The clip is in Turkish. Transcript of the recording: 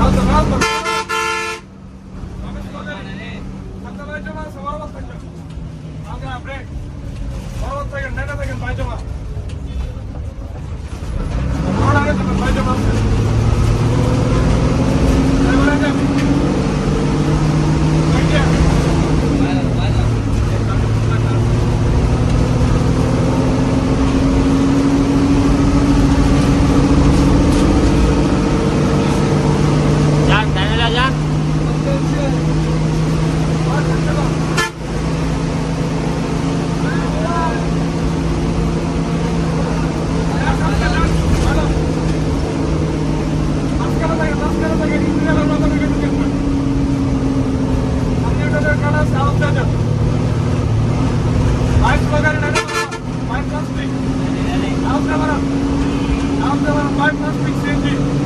Aldım aldım. ತಲಾಜಮ ಸವಾಲ ತಗ ಆಗ ಅಪ್ಡೇಟ್ 40 ಗಂಟೆ ತಗ Thank you.